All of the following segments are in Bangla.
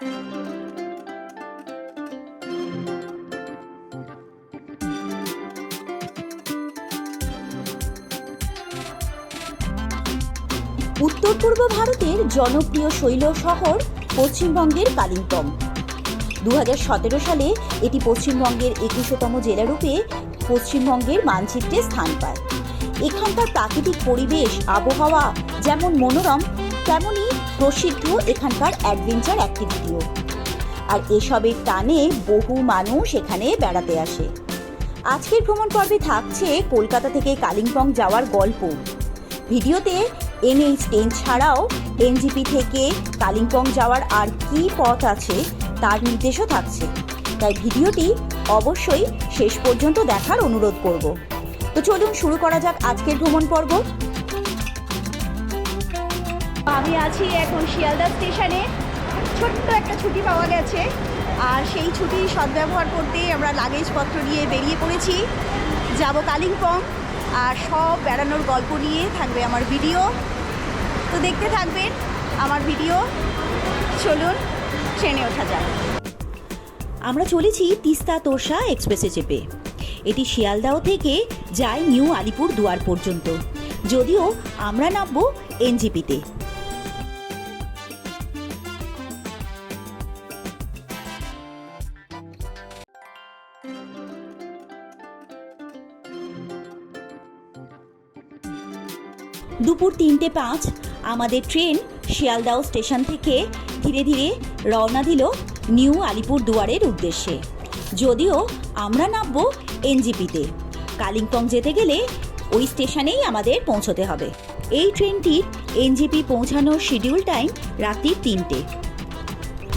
উত্তর পূর্ব ভারতের জনপ্রিয় শৈল শহর পশ্চিমবঙ্গের কালিম্পং। দু হাজার সতেরো সালে এটি পশ্চিমবঙ্গের একুশতম জেলারূপে পশ্চিমবঙ্গের মানচিত্রে স্থান পায়। এখানকার প্রাকৃতিক পরিবেশ, আবহাওয়া যেমন মনোরম তেমনই প্রসিদ্ধ এখানকার অ্যাডভেঞ্চার অ্যাক্টিভিটিও আর এসবের টানে বহু মানুষ এখানে বেড়াতে আসে। আজকের ভ্রমণ পর্বে থাকছে কলকাতা থেকে কালিম্পং যাওয়ার গল্প। ভিডিওতে এনএইচ টেন ছাড়াও এনজিপি থেকে কালিম্পং যাওয়ার আর কি পথ আছে তার নির্দেশও থাকছে। তাই ভিডিওটি অবশ্যই শেষ পর্যন্ত দেখার অনুরোধ করব। তো চলুন শুরু করা যাক আজকের ভ্রমণ পর্ব। আমি আছি এখন শিয়ালদা স্টেশনে। ছোট্ট একটা ছুটি পাওয়া গেছে। আর সেই ছুটি সদ্ব্যবহার করতে আমরা লাগেজপত্র নিয়ে বেরিয়ে পড়েছি। যাব কালিম্পং। আর সব বেড়ানোর গল্প নিয়ে থাকবে আমার ভিডিও। তো দেখতে থাকবেন আমার ভিডিও। চলুন, ট্রেনে ওঠা যাক। আমরা চলেছি তিস্তা তোরসা এক্সপ্রেসে চেপে। এটি শিয়ালদাহ থেকে যায় নিউ আলিপুর দুয়ার পর্যন্ত। যদিও আমরা নামবো এনজিপিতে। দুপুর তিনটে পাঁচ, আমাদের ট্রেন শিয়ালদাও স্টেশন থেকে ধীরে ধীরে রওনা দিল নিউ আলিপুর দুয়ারের উদ্দেশ্যে। যদিও আমরা নামবো এনজিপিতে। কালিম্পং যেতে গেলে ওই স্টেশনেই আমাদের পৌঁছতে হবে। এই ট্রেনটির এনজিপি পৌঁছানোর শিডিউল টাইম রাত্রি তিনটে।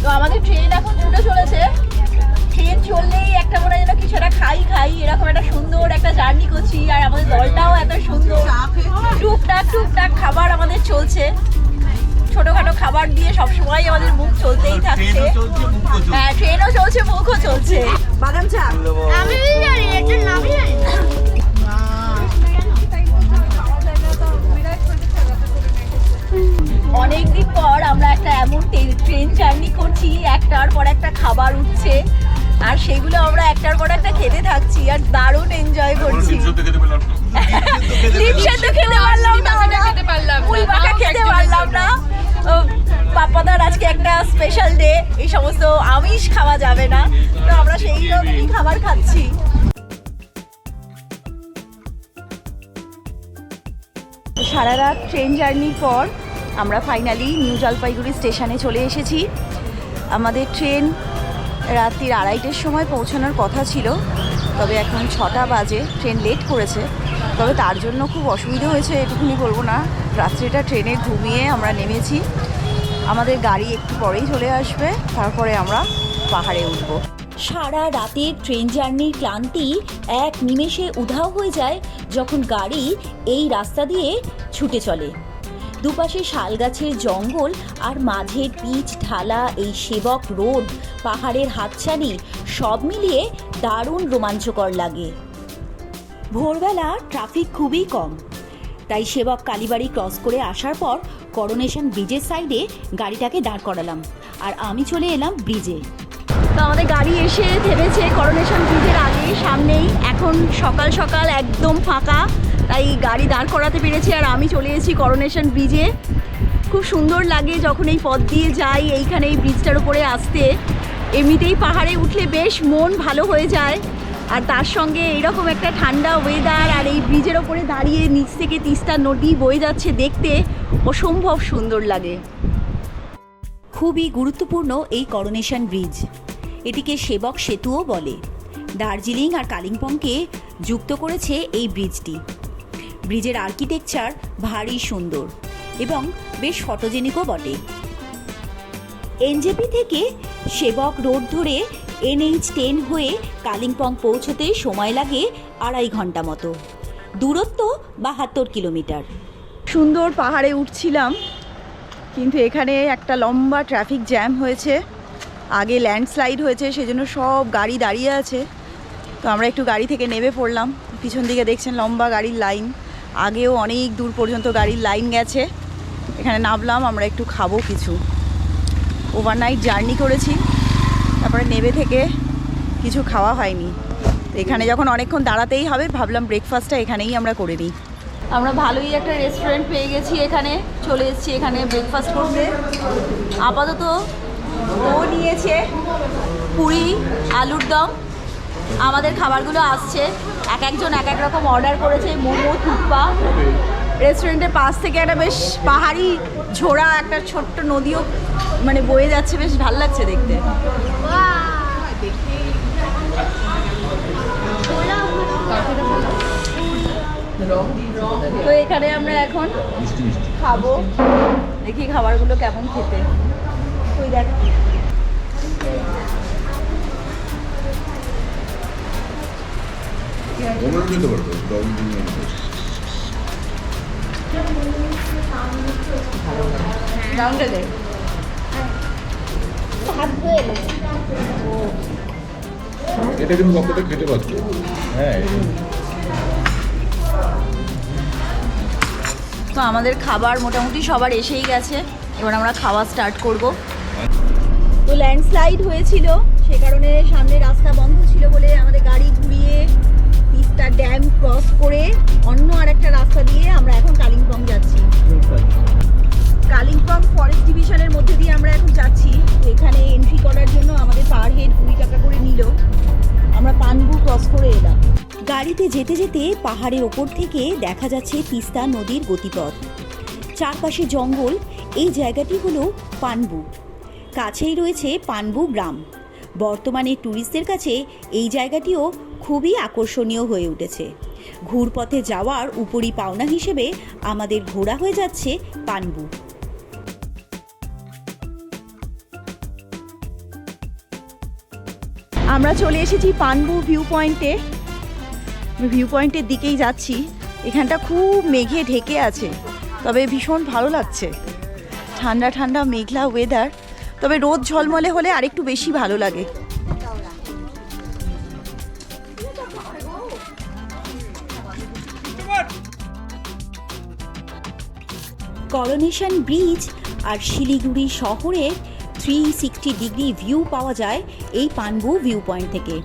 তো আমাদের ট্রেন এখন ছুটে চলেছে। ট্রেন চললেই একটা মনে হয় যেন কিছু একটা খাই খাই। এরকম একটা সুন্দর একটা জার্নি করছি আর আমাদের দলটাও এত সুন্দর। টুকটাক টুকটাক খাবার আমাদের চলছে। ছোটখাটো খাবার দিয়ে সবসময় আমাদের মুখ চলতেই থাকছে। হ্যাঁ ট্রেনও চলছে মুখও চলছে। বাদাম চা। আমি জানি এটার নামই জানি অনেকদিন পর আমরা একটা এমন ট্রেন জার্নি করছি একটার পর একটা খাবার সেগুলো আমরা একটার পর একটা খেতে থাকছি আর দারুণ এনজয় করছি। লিপ খেতে পারলাম না। খেতে পারলাম খেতে পারলাম না। ও, পাপ্পাদার আজকে একটা স্পেশাল ডে এই সমস্ত আমিষ খাওয়া যাবে না। তো আমরা সেই রকমই খাবার খাচ্ছি। সারা রাত ট্রেন জার্নির পর আমরা ফাইনালি নিউ জলপাইগুড়ি স্টেশনে চলে এসেছি। আমাদের ট্রেন রাত্রির আড়াইটের সময় পৌঁছানোর কথা ছিল, তবে এখন ছটা বাজে, ট্রেন লেট করেছে। তবে তার জন্য খুব অসুবিধা হয়েছে, এটুকুনি বলব না। রাত্রিটা ট্রেনে ঘুমিয়ে আমরা নেমেছি। আমাদের গাড়ি একটু পরেই চলে আসবে, তারপরে আমরা পাহাড়ে উঠবো। সারা রাতের ট্রেন জার্নির ক্লান্তি এক নিমেষে উধাও হয়ে যায় যখন গাড়ি এই রাস্তা দিয়ে ছুটে চলে। দুপাশে শালগাছের জঙ্গল আর মাঝের পিচ, ঢালা এই সেবক রোড পাহাড়ের হাতছানি, সব মিলিয়ে দারুণ রোমাঞ্চকর লাগে। ভোরবেলা ট্রাফিক খুবই কম, তাই সেবক কালীবাড়ি ক্রস করে আসার পর করোনেশন ব্রিজের সাইডে গাড়িটাকে দাঁড় করালাম আর আমি চলে এলাম ব্রিজে তো আমাদের গাড়ি এসে থেমেছে করোনেশন ব্রিজের আগে, সামনেই। এখন সকাল সকাল একদম ফাঁকা। তাই গাড়ি দাঁড় করাতে পেরেছি আর আমি চলে এসেছি করোনেশন ব্রিজে খুব সুন্দর লাগে যখন এই পথ দিয়ে যাই, এইখানে এই ব্রিজটার উপরে আসতে। এমনিতেই পাহাড়ে উঠলে বেশ মন ভালো হয়ে যায়। আর তার সঙ্গে এইরকম একটা ঠান্ডা ওয়েদার আর এই ব্রিজের ওপরে দাঁড়িয়ে নিচ থেকে তিস্তা নদী বয়ে যাচ্ছে দেখতে অসম্ভব সুন্দর লাগে। খুবই গুরুত্বপূর্ণ এই করোনেশন ব্রিজ এটিকে সেবক সেতুও বলে। দার্জিলিং আর কালিম্পংকে যুক্ত করেছে এই ব্রিজটি ব্রিজের আর্কিটেকচার ভারী সুন্দর এবং বেশ ফটোজেনিকও বটে। এনজেপি থেকে সেবক রোড ধরে এনএইচ টেন হয়ে কালিম্পং পৌঁছতে সময় লাগে আড়াই ঘণ্টা মতো। দূরত্ব বাহাত্তর কিলোমিটার। সুন্দর পাহাড়ে উঠছিলাম, কিন্তু এখানে একটা লম্বা ট্রাফিক জ্যাম হয়েছে। আগে ল্যান্ডস্লাইড হয়েছে, সেজন্য সব গাড়ি দাঁড়িয়ে আছে। তো আমরা একটু গাড়ি থেকে নেমে পড়লাম। পিছন দিকে দেখছেন লম্বা গাড়ির লাইন। আগেও অনেক দূর পর্যন্ত গাড়ির লাইন গেছে। এখানে নামলাম, আমরা একটু খাব কিছু। ওভারনাইট জার্নি করেছি। তারপরে নেবে থেকে কিছু খাওয়া হয়নি। এখানে যখন অনেকক্ষণ দাঁড়াতেই হবে, ভাবলাম ব্রেকফাস্টটা এখানেই আমরা করে নিই। আমরা ভালোই একটা রেস্টুরেন্ট পেয়ে গেছি এখানে। চলে এসেছি এখানে ব্রেকফাস্ট করতে। আপাতত ও নিয়েছে পুরি, আলুর দম। আমাদের খাবারগুলো আসছে। এক একজন এক এক রকম অর্ডার করেছে মোমো থুপ্পা রেস্টুরেন্টের পাশ থেকে একটা বেশ পাহাড়ি ঝোড়া একটা ছোট্ট নদীও মানে বয়ে যাচ্ছে বেশ ভালো লাগছে দেখতে। তো এখানে আমরা এখন খাব। দেখি খাবারগুলো কেমন খেতে। তুই দেখ। তো আমাদের খাবার মোটামুটি সবার এসেই গেছে। এবার আমরা খাওয়া স্টার্ট করব। তো ল্যান্ডস্লাইড হয়েছিল, সে কারণে সামনে রাস্তা বন্ধ ছিল বলে আমাদের গাড়ি ঘুরিয়ে তিস্তা ড্যাম ক্রস করে অন্য আর একটা রাস্তা দিয়ে আমরা এখন কালিম্পং যাচ্ছি। কালিম্পং ফরেস্ট ডিভিশনের মধ্যে দিয়ে আমরা এখন যাচ্ছি। এখানে এন্ট্রি করার জন্য আমাদের পার হেড কুড়ি টাকা করে নিল। আমরা পানবু ক্রস করে এলাম। গাড়িতে যেতে যেতে পাহাড়ের ওপর থেকে দেখা যাচ্ছে তিস্তা নদীর গতিপথ। চারপাশে জঙ্গল, এই জায়গাটি হলো পানবু। কাছেই রয়েছে পানবু গ্রাম। বর্তমানে ট্যুরিস্টদের কাছে এই জায়গাটিও খুবই আকর্ষণীয় হয়ে উঠেছে। ঘুরপথে যাওয়ার উপরি পাওনা হিসেবে আমাদের ঘোরা হয়ে যাচ্ছে পানবু। আমরা চলে এসেছি পানবু ভিউ পয়েন্টে ভিউ পয়েন্টের দিকেই যাচ্ছি। এখানটা খুব মেঘে ঢেকে আছে, তবে ভীষণ ভালো লাগছে। ঠান্ডা ঠান্ডা, মেঘলা ওয়েদার তবে রোদ ঝলমলে হলে আরেকটু বেশি ভালো লাগে। করোনেশন ব্রিজ আর শিলিগুড়ি শহরের থ্রি সিক্সটি ডিগ্রি ভিউ পাওয়া যায় এই পানবু ভিউ পয়েন্ট থেকে।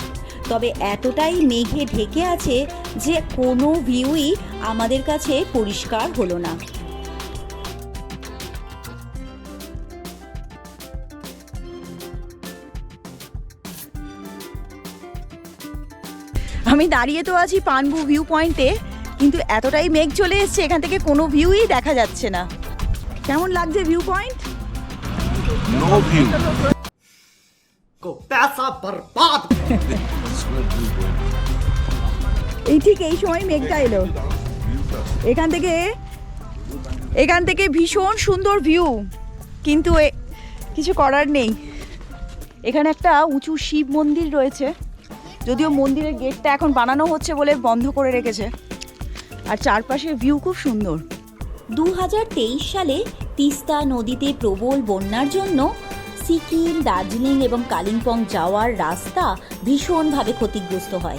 তবে এতটাই মেঘে ঢেকে আছে যে কোনো ভিউই আমাদের কাছে পরিষ্কার হলো না। আমি দাঁড়িয়ে তো আছি পানবু ভিউ পয়েন্টে কিন্তু এতটাই মেঘ চলে এসছে, এখান থেকে কোনো ভিউই দেখা যাচ্ছে না। কেমন লাগছে ভিউ পয়েন্ট নো ভিউ को पैसा बर्बाद এই ঠিক এই সময় মেঘটা এলো এখান থেকে এখান থেকে ভীষণ সুন্দর ভিউ কিন্তু এ- কিছু করার নেই এখানে একটা উঁচু শিব মন্দির রয়েছে যদিও মন্দিরের গেটটা এখন বানানো হচ্ছে বলে বন্ধ করে রেখেছে আর চারপাশের ভিউ খুব সুন্দর দু হাজার তেইশ সালে তিস্তা নদীতে প্রবল বন্যার জন্য সিকিম, দার্জিলিং এবং কালিম্পং যাওয়ার রাস্তা ভীষণভাবে ক্ষতিগ্রস্ত হয়।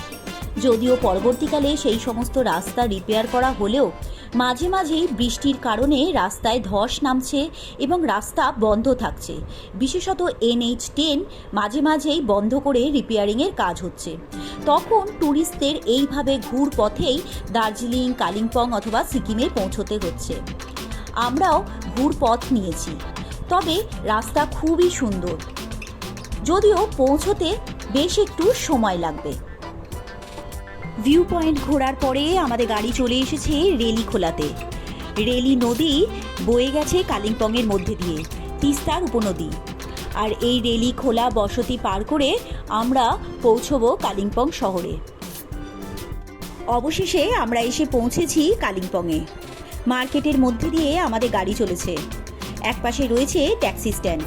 যদিও পরবর্তীকালে সেই সমস্ত রাস্তা রিপেয়ার করা হলেও মাঝে মাঝেই বৃষ্টির কারণে রাস্তায় ধস নামছে এবং রাস্তা বন্ধ থাকছে। বিশেষত এনএইচ টেন মাঝে মাঝেই বন্ধ করে রিপেয়ারিংয়ের কাজ হচ্ছে। তখন ট্যুরিস্টদের এইভাবে ঘুর পথেই দার্জিলিং, কালিম্পং অথবা সিকিমে পৌঁছতে হচ্ছে। আমরাও ঘুর পথ নিয়েছি। তবে রাস্তা খুবই সুন্দর। যদিও পৌঁছতে বেশ একটু সময় লাগবে। ভিউ পয়েন্ট ঘোরার পরে আমাদের গাড়ি চলে এসেছে রেলি খোলাতে। রেলি নদী বয়ে গেছে কালিম্পংয়ের মধ্যে দিয়ে তিস্তার উপনদী। আর এই রেলি খোলা বসতি পার করে আমরা পৌঁছবো কালিম্পং শহরে। অবশেষে আমরা এসে পৌঁছেছি কালিম্পংয়ে। মার্কেটের মধ্যে দিয়ে আমাদের গাড়ি চলেছে। একপাশে রয়েছে ট্যাক্সি স্ট্যান্ড।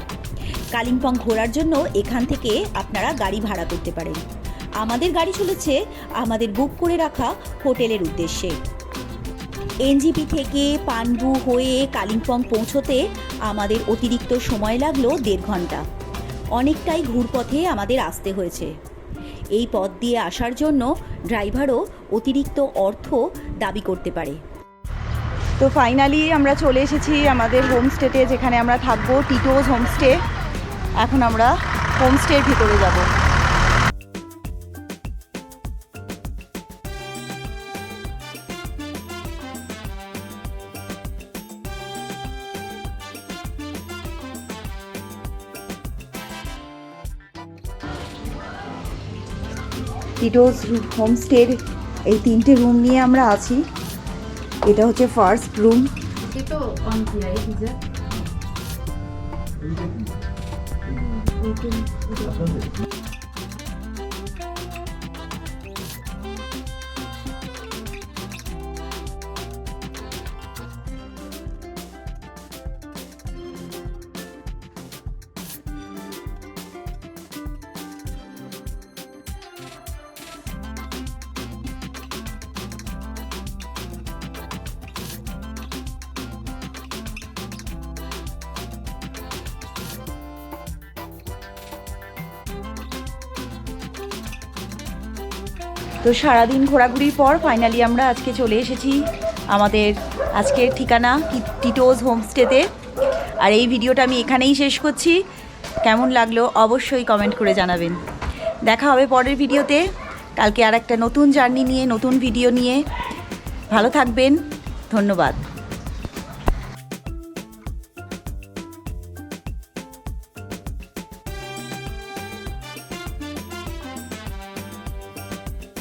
কালিম্পং ঘোরার জন্য এখান থেকে আপনারা গাড়ি ভাড়া করতে পারেন। আমাদের গাড়ি চলেছে আমাদের বুক করে রাখা হোটেলের উদ্দেশ্যে। এনজিপি থেকে পানবু হয়ে কালিম্পং পৌঁছতে আমাদের অতিরিক্ত সময় লাগল দেড় ঘণ্টা। অনেকটাই ঘুরপথে আমাদের আসতে হয়েছে। এই পথ দিয়ে আসার জন্য ড্রাইভারও অতিরিক্ত অর্থ দাবি করতে পারে। তো ফাইনালি আমরা চলে এসেছি আমাদের হোমস্টেতে যেখানে আমরা থাকব টিটোজ হোমস্টে এখন আমরা হোমস্টের ভিতরে যাব। টিটোস হোমস্টের এই তিনটে রুম নিয়ে আমরা আছি এটা হচ্ছে ফার্স্ট রুম তো সারাদিন ঘোরাঘুরির পর ফাইনালি আমরা আজকে চলে এসেছি আমাদের আজকের ঠিকানা টিটোজ হোমস্টেতে। আর এই ভিডিওটা আমি এখানেই শেষ করছি। কেমন লাগল অবশ্যই কমেন্ট করে জানাবেন। দেখা হবে পরের ভিডিওতে। কালকে আর একটা নতুন জার্নি নিয়ে, নতুন ভিডিও নিয়ে। ভালো থাকবেন। ধন্যবাদ।